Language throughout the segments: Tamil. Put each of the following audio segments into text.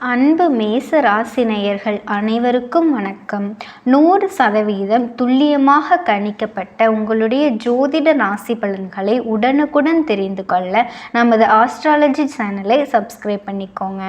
அன்பு மேச ராசினையர்கள் அனைவருக்கும் வணக்கம். நூறு சதவீதம் துல்லியமாக கணிக்கப்பட்ட உங்களுடைய ஜோதிட ராசி பலன்களை உடனுக்குடன் தெரிந்து கொள்ள நமது ஆஸ்ட்ராலஜி சேனலை சப்ஸ்கிரைப் பண்ணிக்கோங்க.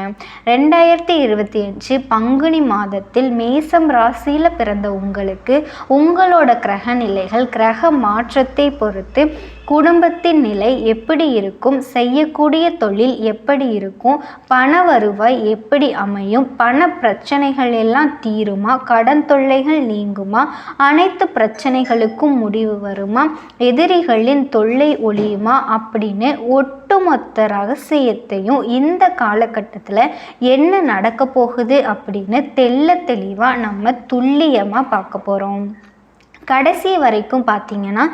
ரெண்டாயிரத்தி இருபத்தி அஞ்சு பங்குனி மாதத்தில் மேசம் ராசியில் பிறந்த உங்களுக்கு உங்களோட கிரக நிலைகள் கிரக மாற்றத்தை பொறுத்து குடும்பத்தின் நிலை எப்படி இருக்கும் செய்யக்கூடிய தொழில் எப்படி இருக்கும் பண வருவாய் எப்படி அமையும்? பண பிரச்சனைகள் எல்லாம் தீருமா? கடன் தொல்லைகள் நீங்குமா? அனைத்து பிரச்சனைகளுக்கும் முடிவு வருமா? எதிரிகளின் தொல்லை ஒழியுமா? அப்படின்னு ஒட்டுமொத்த ரகசியத்தையும் இந்த காலகட்டத்தில் என்ன நடக்க போகுது அப்படின்னு தெள்ள தெளிவாக நம்ம துல்லியமாக பார்க்க போகிறோம் கடைசி வரைக்கும் பார்த்தீங்கன்னா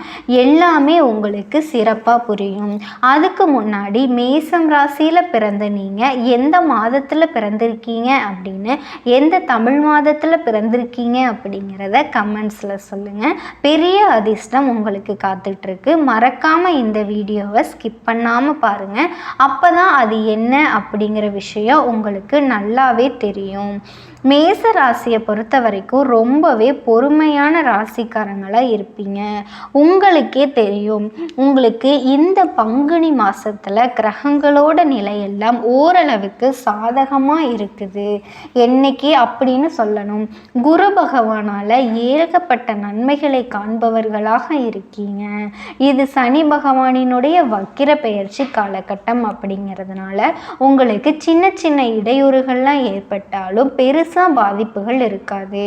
எல்லாமே உங்களுக்கு சிறப்பாக புரியும். அதுக்கு முன்னாடி மேசம் ராசியில் பிறந்த நீங்கள் எந்த மாதத்தில் பிறந்திருக்கீங்க அப்படின்னு எந்த தமிழ் மாதத்தில் பிறந்திருக்கீங்க அப்படிங்கிறத கமெண்ட்ஸில் சொல்லுங்கள் பெரிய அதிர்ஷ்டம் உங்களுக்கு காத்துட்ருக்கு. மறக்காமல் இந்த வீடியோவை ஸ்கிப் பண்ணாமல் பாருங்கள் அப்போ தான் அது என்ன அப்படிங்கிற விஷயம் உங்களுக்கு நல்லாவே தெரியும். மேச ராசியை பொறுத்த வரைக்கும் ரொம்பவே பொறுமையான ராசிக்காரங்களாக இருப்பீங்க. உங்களுக்கே தெரியும். உங்களுக்கு இந்த பங்குனி மாதத்தில் கிரகங்களோட நிலையெல்லாம் ஓரளவுக்கு சாதகமாக இருக்குது. என்னைக்கு அப்படின்னு சொல்லணும். குரு பகவானால் ஏகப்பட்ட நன்மைகளை காண்பவர்களாக இருக்கீங்க. இது சனி பகவானினுடைய வக்கிர பெயர்ச்சி காலகட்டம் அப்படிங்கிறதுனால உங்களுக்கு சின்ன சின்ன இடையூறுகள்லாம் ஏற்பட்டாலும் பெருசு பெருசாக பாதிப்புகள் இருக்காது.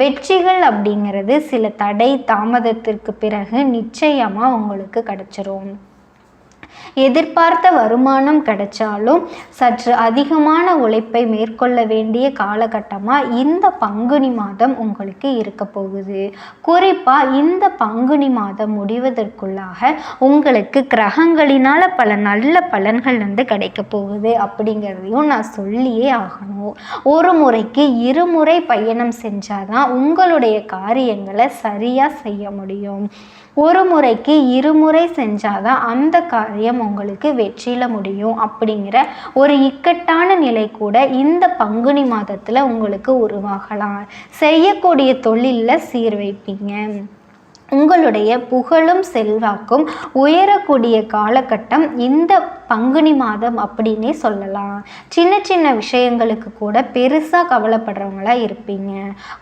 வெற்றிகள் அப்படிங்கிறது சில தடை தாமதத்திற்கு பிறகு நிச்சயமாக உங்களுக்கு கிடச்சிரும். எதிர்பார்த்த வருமானம் கிடைச்சாலும் சற்று அதிகமான உழைப்பை மேற்கொள்ள வேண்டிய காலகட்டமாக இந்த பங்குனி மாதம் உங்களுக்கு இருக்க போகுது. குறிப்பாக இந்த பங்குனி மாதம் முடிவதற்குள்ளாக உங்களுக்கு கிரகங்களினால் பல நல்ல பலன்கள் வந்து கிடைக்க போகுது அப்படிங்கிறதையும் நான் சொல்லியே ஆகணும். ஒரு முறைக்கு இருமுறை பயணம் செஞ்சாதான் உங்களுடைய காரியங்களை சரியாக செய்ய முடியும். ஒரு முறைக்கு இருமுறை செஞ்சாதான் அந்த காரியம் உங்களுக்கு வெற்றியில் முடியும் அப்படிங்கிற ஒரு இக்கட்டான நிலை கூட இந்த பங்குனி மாதத்தில் உங்களுக்கு உருவாகலாம். செய்யக்கூடிய தொழிலில் சீர் வைப்பீங்க உங்களுடைய புகழும் செல்வாக்கும் உயரக்கூடிய காலகட்டம் இந்த பங்குனி மாதம் அப்படின்னே சொல்லலாம். சின்ன சின்ன விஷயங்களுக்கு கூட பெருசாக கவலைப்படுறவங்களா இருப்பீங்க.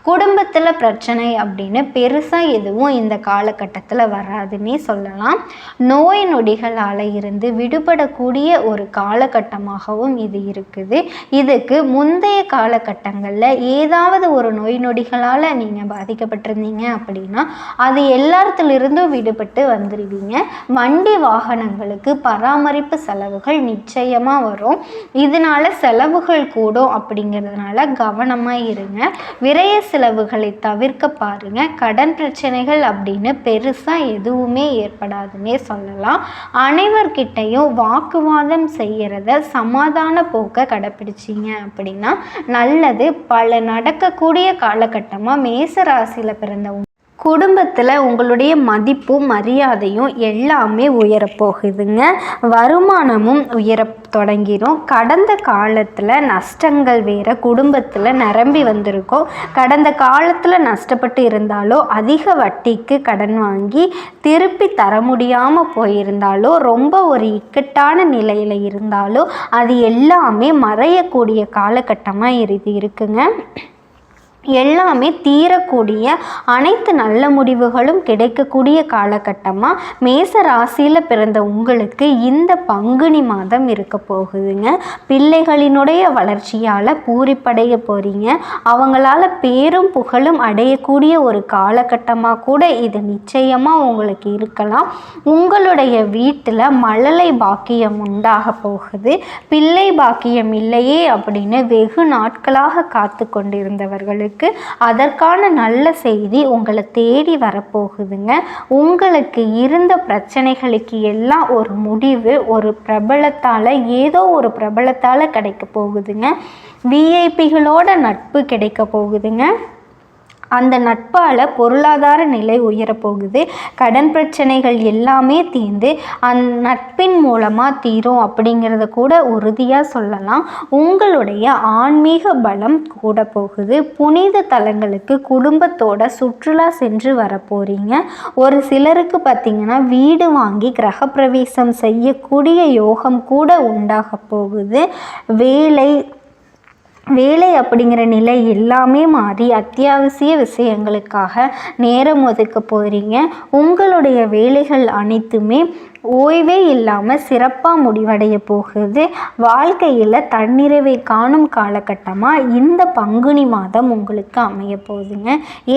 குடும்பத்தில் பிரச்சனை அப்படின்னு பெருசாக எதுவும் இந்த காலகட்டத்தில் வராதுன்னே சொல்லலாம். நோய் நொடிகளால் இருந்து விடுபடக்கூடிய ஒரு காலகட்டமாகவும் இது இருக்குது. இதுக்கு முந்தைய காலகட்டங்களில் ஏதாவது ஒரு நோய் நொடிகளால் நீங்கள் பாதிக்கப்பட்டிருந்தீங்க அப்படின்னா அது எல்லாத்துலேருந்தும் விடுபட்டு வந்துடுவீங்க வண்டி வாகனங்களுக்கு பராமரிப்பு செலவுகள் நிச்சயமாக வரும். இதனால செலவுகள் கூடும் அப்படிங்கிறதுனால கவனமாக இருங்க. விரைய செலவுகளை தவிர்க்க பாருங்க. கடன் பிரச்சனைகள் அப்படின்னு பெருசாக எதுவுமே ஏற்படாதுன்னே சொல்லலாம். அனைவர்கிட்டையும் வாக்குவாதம் செய்கிறத சமாதான போக்கை கடைப்பிடிச்சிங்க அப்படின்னா நல்லது. பல நடக்கக்கூடிய காலகட்டமாக மேச ராசியில் குடும்பத்தில் உங்களுடைய மதிப்பும் மரியாதையும் எல்லாமே உயரப்போகுதுங்க வருமானமும் உயர தொடங்கிடும் கடந்த காலத்தில் நஷ்டங்கள் வேற குடும்பத்தில் நிரம்பி வந்திருக்கும். கடந்த காலத்தில் நஷ்டப்பட்டு இருந்தாலோ அதிக வட்டிக்கு கடன் வாங்கி திருப்பி தர முடியாமல் போயிருந்தாலோ ரொம்ப ஒரு இக்கட்டான நிலையில் இருந்தாலோ அது எல்லாமே மறையக்கூடிய காலகட்டமாக இது இருக்குங்க. எல்லாமே தீரக்கூடிய அனைத்து நல்ல முடிவுகளும் கிடைக்கக்கூடிய காலகட்டமாக மேச ராசியில் பிறந்த உங்களுக்கு இந்த பங்குனி மாதம் இருக்க போகுதுங்க. பிள்ளைகளினுடைய வளர்ச்சியால் பூரிப்படைய போகிறீங்க அவங்களால பேரும் புகழும் அடையக்கூடிய ஒரு காலகட்டமாக கூட இது நிச்சயமாக உங்களுக்கு இருக்கலாம். உங்களுடைய வீட்டில் மழலை பாக்கியம் உண்டாக போகுது. பிள்ளை பாக்கியம் இல்லையே அப்படின்னு வெகு நாட்களாக காத்து கொண்டிருந்தவர்களுக்கு உங்களுக்கு அதற்கான நல்ல செய்தி உங்களை தேடி வரப்போகுதுங்க. உங்களுக்கு இருந்த பிரச்சனைகளுக்கு எல்லாம் ஒரு முடிவு ஒரு பிரபலத்தால் ஏதோ ஒரு பிரபலத்தால் கிடைக்க போகுதுங்க. விஐபிகளோட நட்பு கிடைக்க போகுதுங்க. அந்த நட்பால் பொருளாதார நிலை உயரப்போகுது கடன் பிரச்சனைகள் எல்லாமே தீர்ந்து அந் நட்பின் மூலமாக தீரும் அப்படிங்கிறத கூட உறுதியாக சொல்லலாம். உங்களுடைய ஆன்மீக பலம் கூட போகுது. புனித தலங்களுக்கு குடும்பத்தோட சுற்றுலா சென்று வர போகிறீங்க ஒரு சிலருக்கு பார்த்திங்கன்னா வீடு வாங்கி கிரகப்பிரவேசம் செய்யக்கூடிய யோகம் கூட உண்டாக போகுது. வேலை வேலை அப்படிங்கிற நிலை எல்லாமே மாறி அத்தியாவசிய விஷயங்களுக்காக நேரம் ஒதுக்க போகிறீங்க உங்களுடைய வேலைகள் அனைத்துமே ஓய்வே இல்லாமல் சிறப்பாக முடிவடைய போகுது வாழ்க்கையில் தன்னிறைவை காணும் காலகட்டமாக இந்த பங்குனி மாதம் உங்களுக்கு அமைய போகுதுங்க.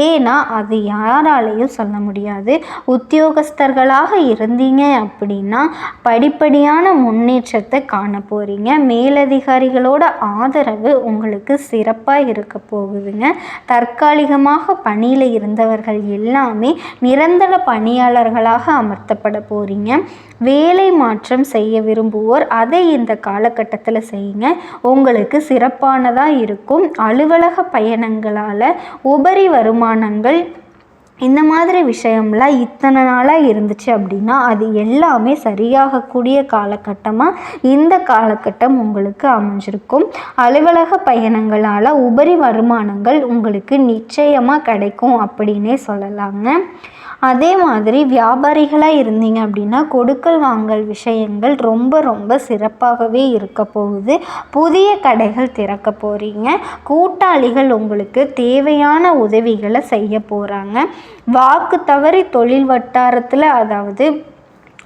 ஏன்னா அது யாராலையும் சொல்ல முடியாது. உத்தியோகஸ்தர்களாக இருந்தீங்க அப்படின்னா படிப்படியான முன்னேற்றத்தை காண போகிறீங்க மேலதிகாரிகளோட ஆதரவு உங்களுக்கு சிறப்பாக இருக்க போகுதுங்க. தற்காலிகமாக பணியில் இருந்தவர்கள் எல்லாமே நிரந்தர பணியாளர்களாக அமர்த்தப்பட போகிறீங்க வேலை மாற்றம் செய்ய விரும்புவோர் அதை இந்த காலகட்டத்தில் செய்யுங்க. உங்களுக்கு சிறப்பானதாக இருக்கும். அலுவலக பயணங்களால் உபரி வருமானங்கள் இந்த மாதிரி விஷயம்லாம் இத்தனை நாளாக இருந்துச்சு அப்படின்னா அது எல்லாமே சரியாகக்கூடிய காலகட்டமாக இந்த காலகட்டம் உங்களுக்கு அமைஞ்சிருக்கும். அலுவலக பயணங்களால் உபரி வருமானங்கள் உங்களுக்கு நிச்சயமாக கிடைக்கும் அப்படின்னே சொல்லலாங்க. அதே மாதிரி வியாபாரிகளாக இருந்தீங்க அப்படின்னா கொடுக்கல் வாங்கல் விஷயங்கள் ரொம்ப ரொம்ப சிறப்பாகவே இருக்க போகுது. புதிய கடைகள் திறக்க போகிறீங்க கூட்டாளிகள் உங்களுக்கு தேவையான உதவிகளை செய்ய போகிறாங்க வாக்கு தவறி தொழில் வட்டாரத்தில் அதாவது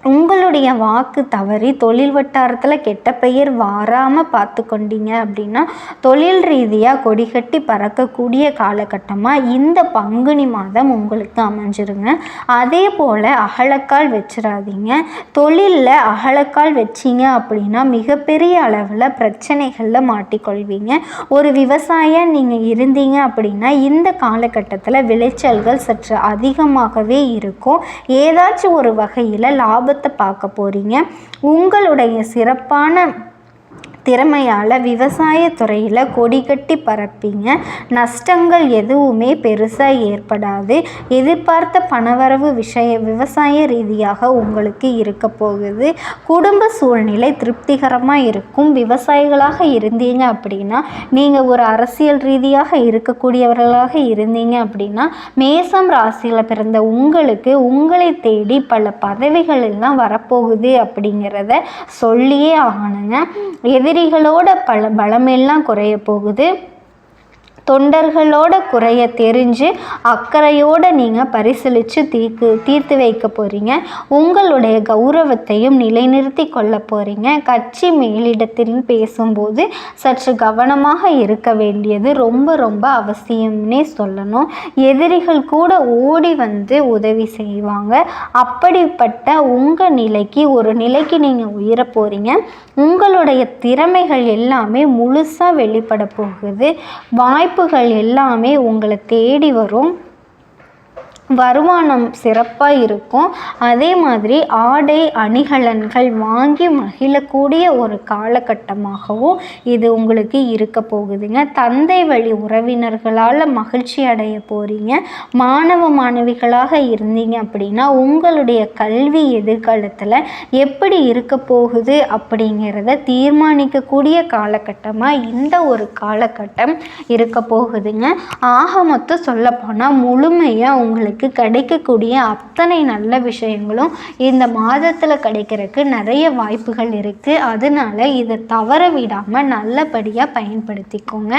உங்களுடைய வாக்கு தவறி தொழில் வட்டாரத்தில் கெட்ட பெயர் வாராமல் பார்த்து கொண்டீங்க அப்படின்னா தொழில் ரீதியாக கொடிகட்டி பறக்கக்கூடிய காலகட்டமாக இந்த பங்குனி மாதம் உங்களுக்கு அமைஞ்சிருங்க. அதே போல் அகலக்கால் வச்சிடாதீங்க தொழிலில் அகலக்கால் வச்சிங்க அப்படின்னா மிகப்பெரிய அளவில் பிரச்சனைகளில் மாட்டிக்கொள்வீங்க. ஒரு விவசாயம் நீங்கள் இருந்தீங்க அப்படின்னா இந்த காலகட்டத்தில் விளைச்சல்கள் சற்று அதிகமாகவே இருக்கும். ஏதாச்சும் ஒரு வகையில் லாப லாபத்தை பார்க்க போகிறீங்க உங்களுடைய சிறப்பான திறமையால் விவசாயத்துறையில் கொடி கட்டி பரப்பிங்க. நஷ்டங்கள் எதுவுமே பெருசாக ஏற்படாது. எதிர்பார்த்த பணவரவு விஷய விவசாய ரீதியாக உங்களுக்கு இருக்க போகுது. குடும்ப சூழ்நிலை திருப்திகரமாக இருக்கும். விவசாயிகளாக இருந்தீங்க அப்படின்னா நீங்கள் ஒரு அரசியல் ரீதியாக இருக்கக்கூடியவர்களாக இருந்தீங்க அப்படின்னா மேசம் ராசியில் பிறந்த உங்களுக்கு உங்களை தேடி பல பதவிகள் எல்லாம் வரப்போகுது அப்படிங்கிறத சொல்லியே ஆகணுங்க. எதிர் எதிரிகளோட பல பலமெல்லாம் குறைய போகுது. தொண்டர்களோட குறைய தெரிஞ்சு அக்கறையோடு நீங்கள் பரிசீலித்து தீர்க்கு தீர்த்து வைக்க போகிறீங்க உங்களுடைய கௌரவத்தையும் நிலைநிறுத்தி கொள்ள போகிறீங்க கட்சி மேலிடத்தில் பேசும்போது சற்று கவனமாக இருக்க வேண்டியது ரொம்ப ரொம்ப அவசியம்னே சொல்லணும். எதிரிகள் கூட ஓடி வந்து உதவி செய்வாங்க. அப்படிப்பட்ட உங்கள் நிலைக்கு ஒரு நிலைக்கு நீங்கள் உயர போகிறீங்க உங்களுடைய திறமைகள் எல்லாமே முழுசாக வெளிப்பட போகுது. வாய்ப்பு வாய்ப்புகள் எல்லாமே உங்களை தேடி வரும். வருமானம் சிறப்பாக இருக்கும். அதே மாதிரி ஆடை அணிகலன்கள் வாங்கி மகிழக்கூடிய ஒரு காலகட்டமாகவும் இது உங்களுக்கு இருக்க போகுதுங்க. தந்தை வழி உறவினர்களால் மகிழ்ச்சி அடைய போகிறீங்க மாணவ மாணவிகளாக இருந்தீங்க அப்படின்னா உங்களுடைய கல்வி எதிர்காலத்தில் எப்படி இருக்க போகுது அப்படிங்கிறத தீர்மானிக்கக்கூடிய காலகட்டமாக இந்த ஒரு காலகட்டம் இருக்க போகுதுங்க. ஆக மொத்தம் சொல்லப்போனால் முழுமையாக உங்களுக்கு உங்களுக்கு கிடைக்கக்கூடிய அத்தனை நல்ல விஷயங்களும் இந்த மாதத்தில் கிடைக்கிறதுக்கு நிறைய வாய்ப்புகள் இருக்குது அதனால் இதை தவற விடாமல் நல்லபடியாக பயன்படுத்திக்கோங்க.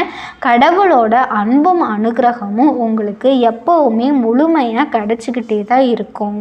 கடவுளோட அன்பும் அனுகிரகமும் உங்களுக்கு எப்போவுமே முழுமையாக கிடச்சிக்கிட்டே தான் இருக்கும்.